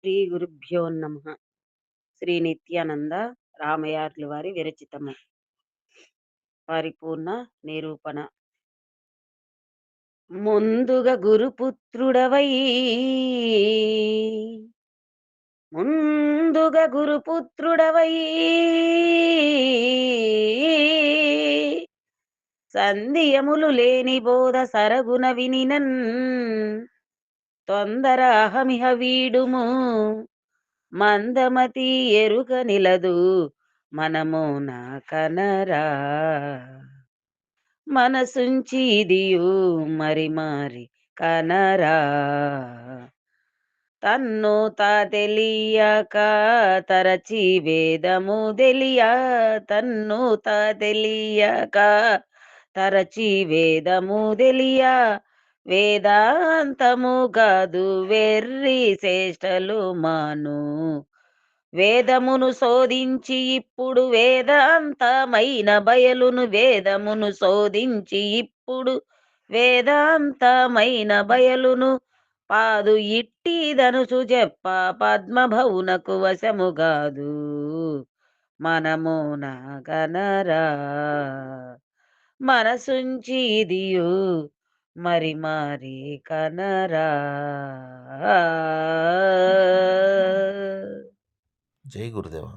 శ్రీ గురుభ్యో నమ. శ్రీ నిత్యానంద రామయార్లు వారి విరచితము పరిపూర్ణ నిరూపణ. ముందుగా గురుపుత్రుడవై. ముందుగా గురుపుత్రుడవై. సంధియములు లేని బోధ సరగున వినినన్. తొందర అహమిహ వీడుము. మందమతి ఎరుక నిలదు మనము నా కనరా. మనసుంచిదియు మరి మారి కనరా. తన్ను తా తెలియక తరచి వేదము తెలియ తన్ను తా తెలియక తరచి వేదము తెలియ వేదాంతము కాదు వెర్రి శ్రేష్టలు మాను. వేదమును శోధించి ఇప్పుడు వేదాంతమైన బయలును వేదమును శోధించి ఇప్పుడు వేదాంతమైన బయలును పాదు ఇట్టిదనుసు చెప్ప పద్మభవునకు వశము కాదు. మనము నాగనరా మనసుంచి ఇదియు మరి మరి కనరా. జై గురుదేవా.